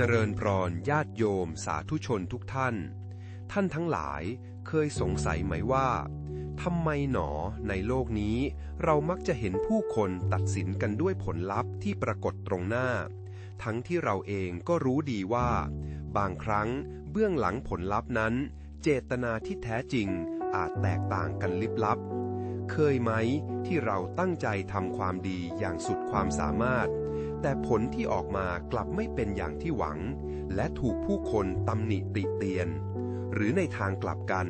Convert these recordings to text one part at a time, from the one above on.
เจริญพรญาติโยมสาธุชนทุกท่าน ท่านทั้งหลายเคยสงสัยไหมว่าทำไมหนอในโลกนี้ เรามักจะเห็นผู้คนตัดสินกันด้วยผลลัพธ์ที่ปรากฏตรงหน้า ทั้งที่เราเองก็รู้ดีว่า บางครั้งเบื้องหลังผลลัพธ์นั้น เจตนาที่แท้จริงอาจแตกต่างกันลิบลับ เคยไหมที่เราตั้งใจทำความดีอย่างสุดความสามารถ แต่ผลที่ออกมากลับไม่เป็นอย่างที่หวัง และถูกผู้คนตำหนิติเตียน หรือในทางกลับกัน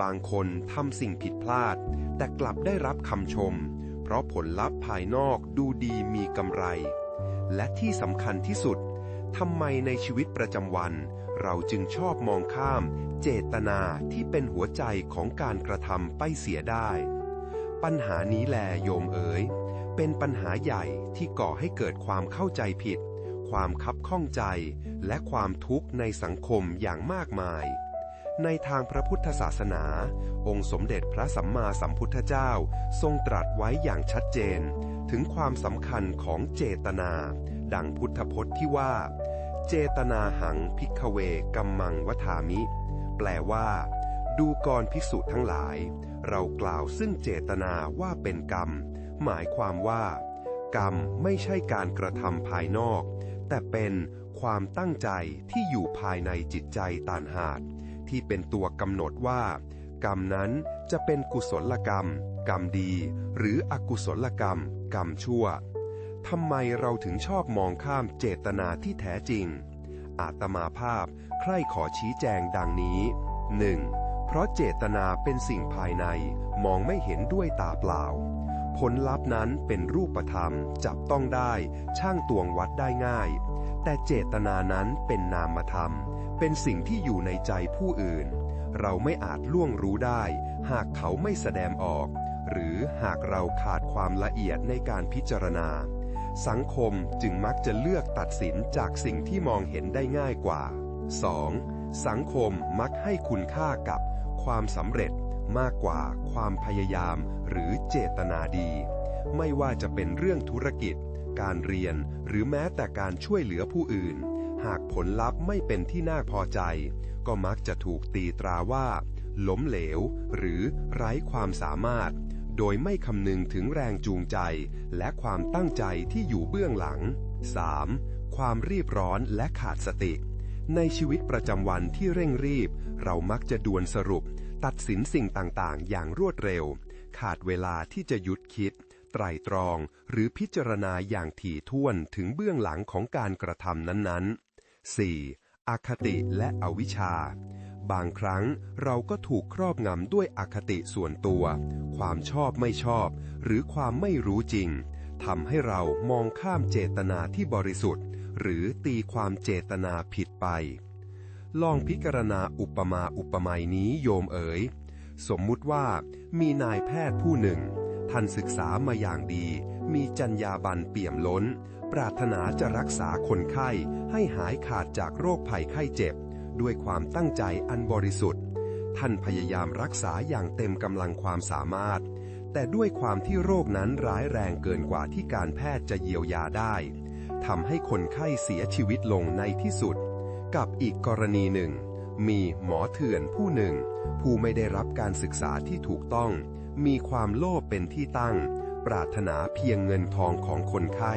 บางคนทำสิ่งผิดพลาด แต่กลับได้รับคำชม เพราะผลลัพธ์ภายนอกดูดีมีกำไร และที่สำคัญที่สุดทำไมในชีวิตประจำวัน เราจึงชอบมองข้าม เจตนาที่เป็นหัวใจของการกระทำไปเสียได้ ปัญหานี้แลโยมเอ๋ย เป็นปัญหาใหญ่ที่ก่อให้เกิดความเข้าใจผิด ความคับข้องใจ และความทุกข์ในสังคมอย่างมากมาย ในทางพระพุทธศาสนา องค์สมเด็จพระสัมมาสัมพุทธเจ้าทรงตรัสไว้อย่างชัดเจน ถึงความสำคัญของเจตนา ดังพุทธพจน์ที่ว่า เจตนาหังพิกเวกัมมังวทามิ แปลว่า ดูกรภิกษุทั้งหลาย เรากล่าวซึ่งเจตนาว่าเป็นกรรม หมายความว่า กรรมไม่ใช่การกระทำภายนอก แต่เป็นความตั้งใจที่อยู่ภายในจิตใจต่างหากที่เป็นตัวกำหนดว่า กรรมนั้นจะเป็นกุศลกรรม กรรมดี หรืออกุศลกรรม กรรมชั่วทำไมเราถึงชอบมองข้ามเจตนาที่แท้จริง อาตมาภาพใคร่ขอชี้แจงดังนี้ 1. เพราะเจตนาเป็นสิ่งภายในมองไม่เห็นด้วยตาเปล่า ผลลัพธ์นั้นเป็นรูปธรรมจับต้องได้ช่างตวงวัดได้ง่าย แต่เจตนานั้นเป็นนามธรรม เป็นสิ่งที่อยู่ในใจผู้อื่น เราไม่อาจล่วงรู้ได้ หากเขาไม่แสดงออก หรือหากเราขาดความละเอียดในการพิจารณา สังคมจึงมักจะเลือกตัดสินจากสิ่งที่มองเห็นได้ง่ายกว่า 2. สังคมมักให้คุณค่ากับความสำเร็จ มากกว่าความพยายามหรือเจตนาดี ไม่ว่าจะเป็นเรื่องธุรกิจ การเรียนหรือแม้แต่การช่วยเหลือผู้อื่น หากผลลัพธ์ไม่เป็นที่น่าพอใจ ก็มักจะถูกตีตราว่า ล้มเหลว หรือไร้ความสามารถ โดยไม่คำนึงถึงแรงจูงใจ และความตั้งใจที่อยู่เบื้องหลัง 3. ความรีบร้อนและขาดสติในชีวิตประจำวันที่เร่งรีบ เรามักจะด่วนสรุป ตัดสินสิ่งต่างๆ อย่างรวดเร็ว ขาดเวลาที่จะหยุดคิด ไตรตรองหรือพิจารณาอย่างถี่ถ้วนถึงเบื้องหลังของการกระทำนั้นๆ 4. อคติและอวิชชา บางครั้งเราก็ถูกครอบงำด้วยอคติส่วนตัว ความชอบไม่ชอบ หรือความไม่รู้จริงทำให้เรามองข้ามเจตนาที่บริสุทธิ์ หรือตีความเจตนาผิดไป ลองพิจารณาอุปมาอุปไมยนี้โยมเอ๋ย สมมุติว่ามีนายแพทย์ผู้หนึ่ง ท่านศึกษามาอย่างดี มีจรรยาบรรณเปี่ยมล้น ปรารถนาจะรักษาคนไข้ให้หายขาดจากโรคภัยไข้เจ็บ ด้วยความตั้งใจอันบริสุทธิ์ ท่านพยายามรักษาอย่างเต็มกำลังความสามารถ แต่ด้วยความที่โรคนั้นร้ายแรงเกินกว่าที่การแพทย์จะเยียวยาได้ทำให้คนไข้เสียชีวิตลงในที่สุด กับอีกกรณีหนึ่ง มีหมอเถื่อนผู้หนึ่ง ผู้ไม่ได้รับการศึกษาที่ถูกต้อง มีความโลภเป็นที่ตั้ง ปรารถนาเพียงเงินทองของคนไข้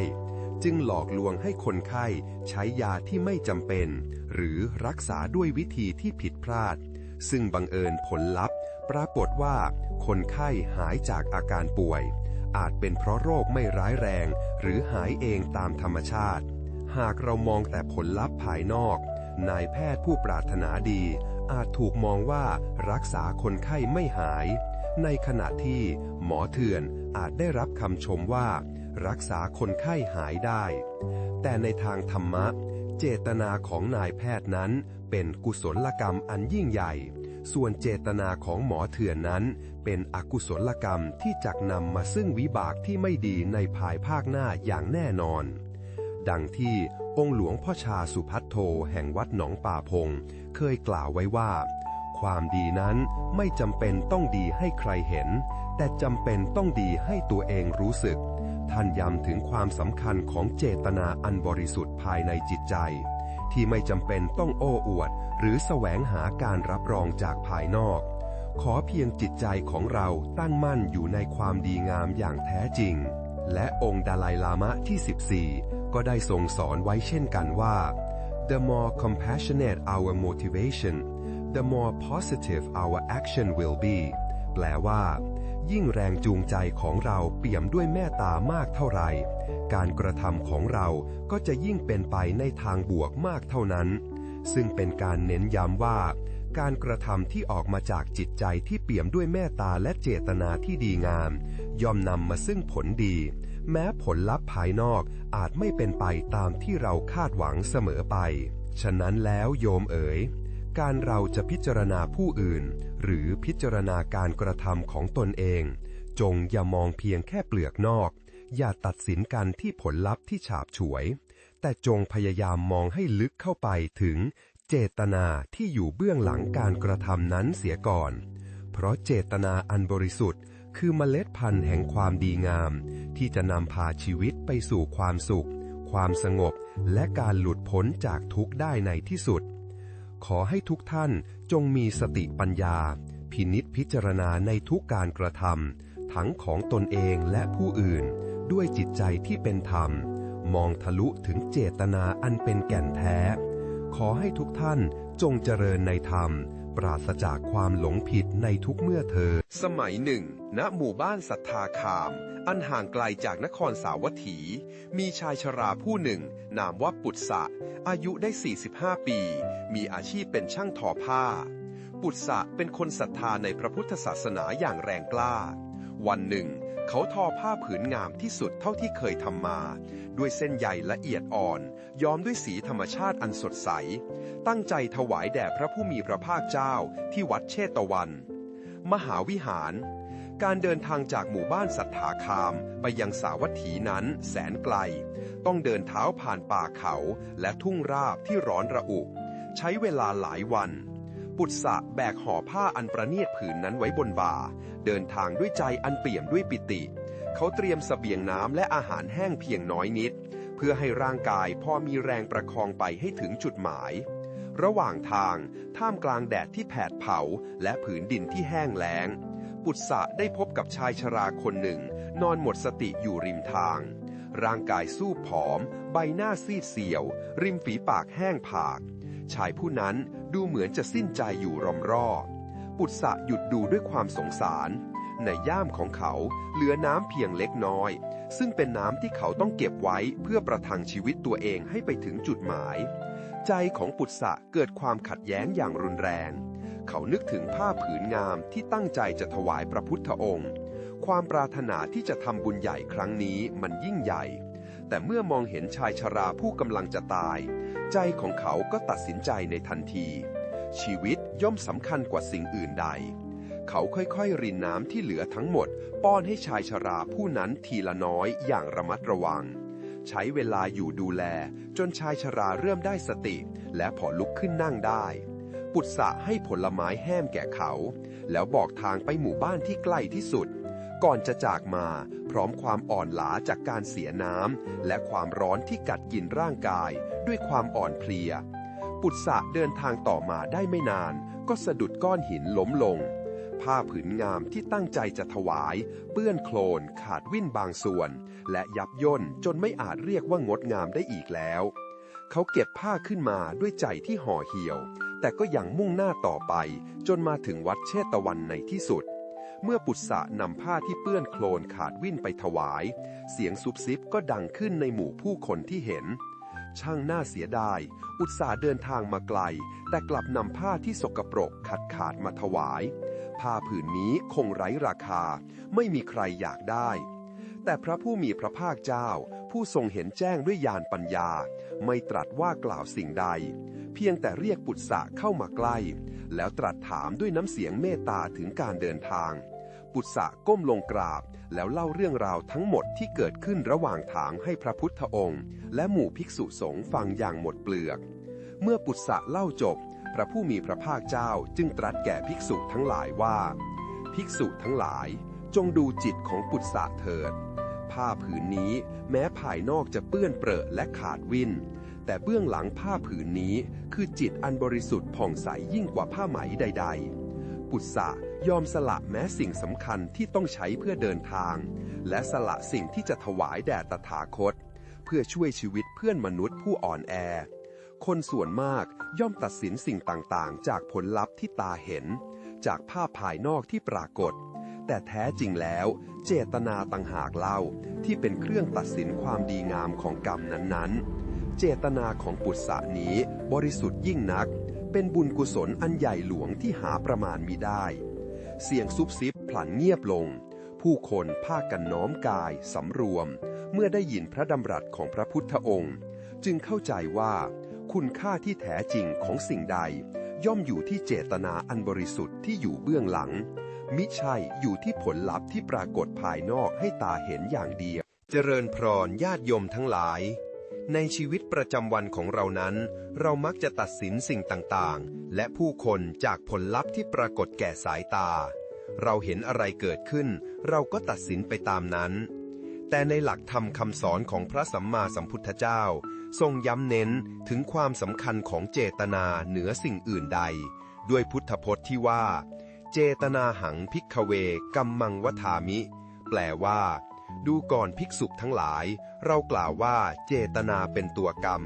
จึงหลอกลวงให้คนไข้ใช้ยาที่ไม่จำเป็น หรือรักษาด้วยวิธีที่ผิดพลาด ซึ่งบังเอิญผลลัพธ์ ปรากฏว่า คนไข้หายจากอาการป่วย อาจเป็นเพราะโรคไม่ร้ายแรง หรือหายเองตามธรรมชาติหากเรามองแต่ผลลัพธ์ภายนอก นายแพทย์ผู้ปรารถนาดี อาจถูกมองว่ารักษาคนไข้ไม่หาย ในขณะที่หมอเถื่อนอาจได้รับคำชมว่า รักษาคนไข้หายได้ แต่ในทางธรรมะ เจตนาของนายแพทย์นั้นเป็นกุศลกรรมอันยิ่งใหญ่ ส่วนเจตนาของหมอเถื่อนนั้น เป็นอกุศลกรรมที่จักนำมาซึ่งวิบากที่ไม่ดีในภายภาคหน้าอย่างแน่นอน ดังที่องค์หลวงพ่อชาสุพัทโทแห่งวัดหนองป่าพง เคยกล่าวไว้ว่า ความดีนั้นไม่จำเป็นต้องดีให้ใครเห็น แต่จำเป็นต้องดีให้ตัวเองรู้สึก ท่านย้ำถึงความสำคัญของเจตนาอันบริสุทธิ์ภายในจิตใจ ที่ไม่จำเป็นต้องโอ้อวด หรือแสวงหาการรับรองจากภายนอก ขอเพียงจิตใจของเราตั้งมั่นอยู่ในความดีงามอย่างแท้จริงและองค์ดาไลลามะที่ 14 ก็ได้ทรงสอนไว้เช่นกันว่า the more compassionate our motivation the more positive our action will be แปลว่า ยิ่งแรงจูงใจของเราเปี่ยมด้วยเมตตามากเท่าไหร่ การกระทำของเราก็จะยิ่งเป็นไปในทางบวกมากเท่านั้น ซึ่งเป็นการเน้นย้ำว่า การกระทำที่ออกมาจากจิตใจที่เปี่ยมด้วยเมตตาและเจตนาที่ดีงาม ย่อมนำมาซึ่งผลดี แม้ผลลัพธ์ภายนอกอาจไม่เป็นไปตามที่เราคาดหวังเสมอไป ฉะนั้นแล้วโยมเอ๋ย การเราจะพิจารณาผู้อื่น หรือพิจารณาการกระทำของตนเอง จงอย่ามองเพียงแค่เปลือกนอก อย่าตัดสินกันที่ผลลัพธ์ที่ฉาบฉวย แต่จงพยายามมองให้ลึกเข้าไปถึงเจตนาที่อยู่เบื้องหลังการกระทำนั้นเสียก่อน เพราะเจตนาอันบริสุทธิ์ คือเมล็ดพันธุ์แห่งความดีงาม ที่จะนำพาชีวิตไปสู่ความสุข ความสงบ และการหลุดพ้นจากทุกข์ได้ในที่สุด ขอให้ทุกท่านจงมีสติปัญญา พินิษพิจารณาในทุกการกระทำทั้งของตนเองและผู้อื่น ด้วยจิตใจที่เป็นธรรม มองทะลุถึงเจตนาอันเป็นแก่นแท้ ขอให้ทุกท่านจงเจริญในธรรม ปราศจากความหลงผิดในทุกเมื่อเธอ สมัยหนึ่ง ณ หมู่บ้านสัทธาคาม อันห่างไกลจากนครสาวัตถี มีชายชราผู้หนึ่ง นามว่าปุตสะ อายุได้ 45 ปี มีอาชีพเป็นช่างทอผ้า ปุตสะเป็นคนศรัทธาในพระพุทธศาสนาอย่างแรงกล้า วันหนึ่ง เขาทอผ้าผืนงามที่สุดเท่าที่เคยทำมา ด้วยเส้นใยละเอียดอ่อน ย้อมด้วยสีธรรมชาติอันสดใส ตั้งใจถวายแด่พระผู้มีพระภาคเจ้าที่วัดเชตวัน มหาวิหาร การเดินทางจากหมู่บ้านสัทธาคามไปยังสาวัตถีนั้นแสนไกล ต้องเดินเท้าผ่านป่าเขาและทุ่งราบที่ร้อนระอุ ใช้เวลาหลายวัน ปุตสะแบกห่อผ้าอันประณีตผืนนั้นไว้บนบ่า เดินทางด้วยใจอันเปี่ยมด้วยปิติ เขาเตรียมสเสบียงน้ำและอาหารแห้งเพียงน้อยนิด เพื่อให้ร่างกายพอมีแรงประคองไปให้ถึงจุดหมาย ระหว่างทางท่ามกลางแดดที่แผดเผาและผืนดินที่แห้งแล้ง ปุตสะได้พบกับชายชราคนหนึ่ง นอนหมดสติอยู่ริมทาง ร่างกายสู้ผอม ใบหน้าซีดเซียว ริมฝีปากแห้งผาก ชายผู้นั้นดูเหมือนจะสิ้นใจอยู่รอมรอปุตสะหยุดดูด้วยความสงสาร ในย่ามของเขาเหลือน้ำเพียงเล็กน้อย ซึ่งเป็นน้ำที่เขาต้องเก็บไว้เพื่อประทังชีวิตตัวเองให้ไปถึงจุดหมาย ใจของปุตสะเกิดความขัดแย้งอย่างรุนแรง เขานึกถึงผ้าผืนงามที่ตั้งใจจะถวายพระพุทธองค์ ความปรารถนาที่จะทำบุญใหญ่ครั้งนี้มันยิ่งใหญ่ แต่เมื่อมองเห็นชายชราผู้กำลังจะตาย ใจของเขาก็ตัดสินใจในทันที ชีวิตย่อมสำคัญกว่าสิ่งอื่นใด เขาค่อยๆ รินน้ำที่เหลือทั้งหมด ป้อนให้ชายชราผู้นั้นทีละน้อยอย่างระมัดระวัง ใช้เวลาอยู่ดูแล จนชายชราเริ่มได้สติ และพอลุกขึ้นนั่งได้ ปุตสะให้ผลไม้แห้มแก่เขา แล้วบอกทางไปหมู่บ้านที่ใกล้ที่สุด ก่อนจะจากมา พร้อมความอ่อนล้าจากการเสียน้ำและความร้อนที่กัดกินร่างกาย ด้วยความอ่อนเพลีย ปุตสะเดินทางต่อมาได้ไม่นาน ก็สะดุดก้อนหินล้มลง ผ้าผืนงามที่ตั้งใจจะถวาย เปื้อนโคลนขาดวิ่นบางส่วน และยับย่นจนไม่อาจเรียกว่างดงามได้อีกแล้ว เขาเก็บผ้าขึ้นมาด้วยใจที่ห่อเหี่ยว แต่ก็ยังมุ่งหน้าต่อไป จนมาถึงวัดเชตวันในที่สุด เมื่อปุตสะนำผ้าที่เปื้อนโคลนขาดวิ่นไปถวาย เสียงซุบซิบก็ดังขึ้นในหมู่ผู้คนที่เห็น ช่างน่าเสียดาย อุตสาห์เดินทางมาไกล แต่กลับนำผ้าที่สกปรกขาดขาดมาถวาย ผ้าผืนนี้คงไร้ราคา ไม่มีใครอยากได้ แต่พระผู้มีพระภาคเจ้า ผู้ทรงเห็นแจ้งด้วยญาณปัญญา ไม่ตรัสว่ากล่าวสิ่งใด เพียงแต่เรียกปุตสะเข้ามาใกล้ แล้วตรัสถามด้วยน้ำเสียงเมตตาถึงการเดินทาง ปุตสะก้มลงกราบ แล้วเล่าเรื่องราวทั้งหมดที่เกิดขึ้นระหว่างทางให้พระพุทธองค์ และหมู่ภิกษุสงฆ์ฟังอย่างหมดเปลือก เมื่อปุตสะเล่าจบ พระผู้มีพระภาคเจ้าจึงตรัสแก่ภิกษุทั้งหลายว่า ภิกษุทั้งหลาย จงดูจิตของปุตสะเถิด ผ้าผืนนี้แม้ภายนอกจะเปื้อนเปรอะและขาดวินแต่เบื้องหลังผ้าผืนนี้คือจิตอันบริสุทธิ์ผ่องใสยิ่งกว่าผ้าไหมใด ๆ ปุตสะ ยอมสละแม้สิ่งสำคัญที่ต้องใช้เพื่อเดินทาง และสละสิ่งที่จะถวายแด่ตถาคต เพื่อช่วยชีวิตเพื่อนมนุษย์ผู้อ่อนแอ คนส่วนมากย่อมตัดสินสิ่งต่างๆ จากผลลัพธ์ที่ตาเห็น จากภาพภายนอกที่ปรากฏ แต่แท้จริงแล้ว เจตนาต่างหากเล่าที่เป็นเครื่องตัดสินความดีงามของกรรมนั้นๆ เจตนาของปุตสะนี้บริสุทธิ์ยิ่งนักเป็นบุญกุศลอันใหญ่หลวงที่หาประมาณมิได้ เสียงซุบซิบพลันเงียบลง ผู้คนพากันน้อมกายสำรวม เมื่อได้ยินพระดำรัสของพระพุทธองค์ จึงเข้าใจว่า คุณค่าที่แท้จริงของสิ่งใด ย่อมอยู่ที่เจตนาอันบริสุทธิ์ที่อยู่เบื้องหลัง มิใช่อยู่ที่ผลลัพธ์ที่ปรากฏภายนอกให้ตาเห็นอย่างเดียว เจริญพรญาติโยมทั้งหลาย ในชีวิตประจำวันของเรานั้น เรามักจะตัดสินสิ่งต่างๆ และผู้คนจากผลลัพธ์ที่ปรากฏแก่สายตา เราเห็นอะไรเกิดขึ้น เราก็ตัดสินไปตามนั้น แต่ในหลักธรรมคำสอนของพระสัมมาสัมพุทธเจ้า ทรงย้ำเน้นถึงความสำคัญของเจตนาเหนือสิ่งอื่นใด ด้วยพุทธพจน์ที่ว่า เจตนาหังพิกเวกัมมังวทามิ แปลว่า ดูก่อนภิกษุทั้งหลาย เรากล่าวว่าเจตนาเป็นตัวกรรม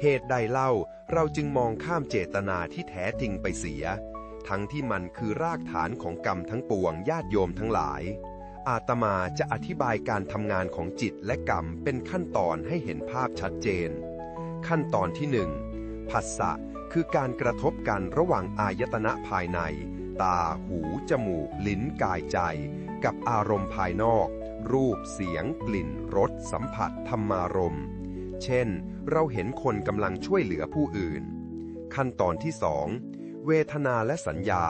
เหตุใดเล่าเราจึงมองข้ามเจตนาที่แท้จริงไปเสีย ทั้งที่มันคือรากฐานของกรรมทั้งปวงญาติโยมทั้งหลาย อาตมาจะอธิบายการทำงานของจิตและกรรมเป็นขั้นตอนให้เห็นภาพชัดเจน ขั้นตอนที่หนึ่งผัสสะคือการกระทบกันระหว่างอายตนะภายใน ตา หู จมูก ลิ้น กายใจ กับอารมณ์ภายนอก รูปเสียง กลิ่นรสสัมผัสธรรมารมณ์เช่น เราเห็นคนกำลังช่วยเหลือผู้อื่น ขั้นตอนที่สองเวทนาและสัญญา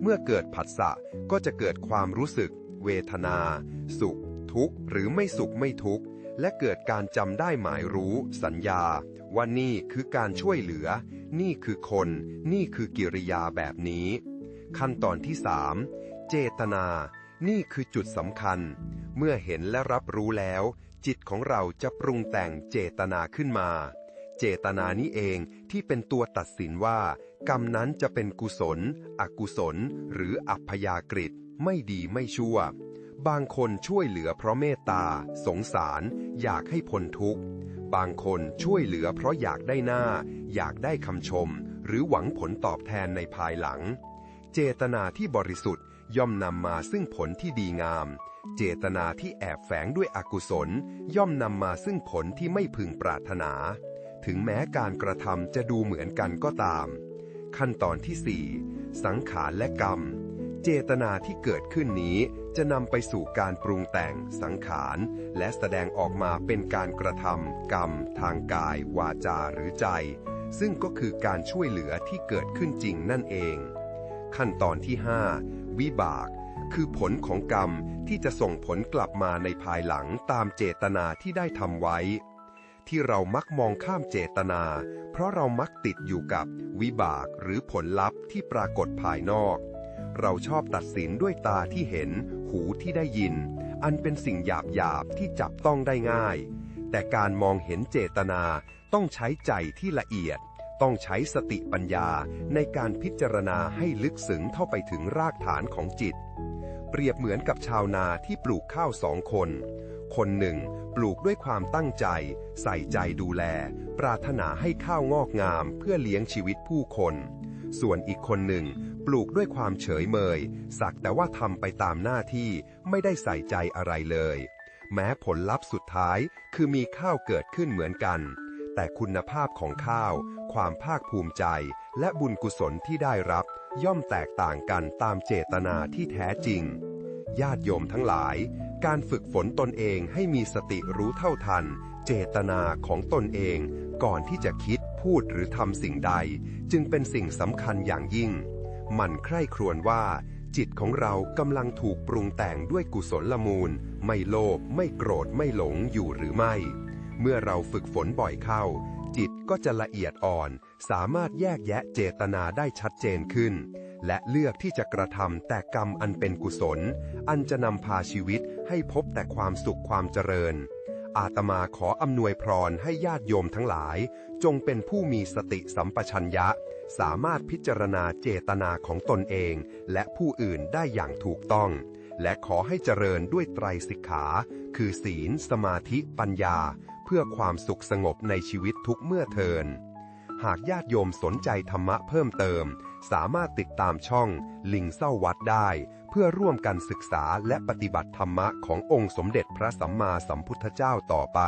เมื่อเกิดผัสสะก็จะเกิดความรู้สึก เวทนา สุข ทุกข์ หรือไม่สุขไม่ทุกข์และเกิดการจำได้หมายรู้ สัญญา ว่านี่คือการช่วยเหลือ นี่คือคน นี่คือกิริยาแบบนี้ ขั้นตอนที่สามเจตนา นี่คือจุดสำคัญ เมื่อเห็นและรับรู้แล้ว จิตของเราจะปรุงแต่งเจตนาขึ้นมา เจตนานี้เองที่เป็นตัวตัดสินว่า กรรมนั้นจะเป็นกุศล อกุศล หรืออัพยากฤิไม่ดีไม่ชั่ว บางคนช่วยเหลือเพราะเมตตา สงสาร อยากให้พ้นทุกข์ บางคนช่วยเหลือเพราะอยากได้หน้า อยากได้คำชม หรือหวังผลตอบแทนในภายหลัง เจตนาที่บริสุทธิ์ ย่อมนำมาซึ่งผลที่ดีงาม เจตนาที่แอบแฝงด้วยอกุศล ย่อมนำมาซึ่งผลที่ไม่พึงปรารถนา ถึงแม้การกระทำจะดูเหมือนกันก็ตาม ขั้นตอนที่ 4 สังขารและกรรม เจตนาที่เกิดขึ้นนี้จะนำไปสู่การปรุงแต่งสังขาร และแสดงออกมาเป็นการกระทำกรรม ทางกาย วาจาหรือใจ ซึ่งก็คือการช่วยเหลือที่เกิดขึ้นจริงนั่นเอง ขั้นตอนที่ 5 วิบาก คือผลของกรรมที่จะส่งผลกลับมาในภายหลังตามเจตนาที่ได้ทำไว้ ที่เรามักมองข้ามเจตนา เพราะเรามักติดอยู่กับวิบากหรือผลลัพธ์ที่ปรากฏภายนอก เราชอบตัดสินด้วยตาที่เห็น หูที่ได้ยิน อันเป็นสิ่งหยาบหยาบที่จับต้องได้ง่าย แต่การมองเห็นเจตนาต้องใช้ใจที่ละเอียด ต้องใช้สติปัญญาในการพิจารณาให้ลึกซึ้งเข้าไปถึงรากฐานของจิต เปรียบเหมือนกับชาวนาที่ปลูกข้าวสองคน คนหนึ่งปลูกด้วยความตั้งใจ ใส่ใจดูแล ปรารถนาให้ข้าวงอกงามเพื่อเลี้ยงชีวิตผู้คน ส่วนอีกคนหนึ่งปลูกด้วยความเฉยเมย สักแต่ว่าทำไปตามหน้าที่ไม่ได้ใส่ใจอะไรเลย แม้ผลลัพธ์สุดท้ายคือมีข้าวเกิดขึ้นเหมือนกัน แต่คุณภาพของข้าว ความภาคภูมิใจ และบุญกุศลที่ได้รับย่อมแตกต่างกันตามเจตนาที่แท้จริง ญาติโยมทั้งหลาย การฝึกฝนตนเองให้มีสติรู้เท่าทัน เจตนาของตนเองก่อนที่จะคิดพูดหรือทำสิ่งใด จึงเป็นสิ่งสำคัญอย่างยิ่ง มันใคร่ครวญว่า จิตของเรากำลังถูกปรุงแต่งด้วยกุศลลมูล ไม่โลภไม่โกรธไม่หลงอยู่หรือไม่ เมื่อเราฝึกฝนบ่อยเข้า ก็จะละเอียดอ่อน สามารถแยกแยะเจตนาได้ชัดเจนขึ้น และเลือกที่จะกระทำแต่กรรมอันเป็นกุศล อันจะนำพาชีวิตให้พบแต่ความสุขความเจริญ อาตมาขออำนวยพรให้ญาติโยมทั้งหลาย จงเป็นผู้มีสติสัมปชัญญะ สามารถพิจารณาเจตนาของตนเอง และผู้อื่นได้อย่างถูกต้องและขอให้เจริญด้วยไตรสิกขา คือศีล สมาธิ ปัญญา เพื่อความสุขสงบในชีวิตทุกเมื่อเทิน หากญาติโยมสนใจธรรมะเพิ่มเติม สามารถติดตามช่อง ลิงเศร้าวัดได้ เพื่อร่วมกันศึกษาและปฏิบัติธรรมะขององค์สมเด็จพระสัมมาสัมพุทธเจ้าต่อไป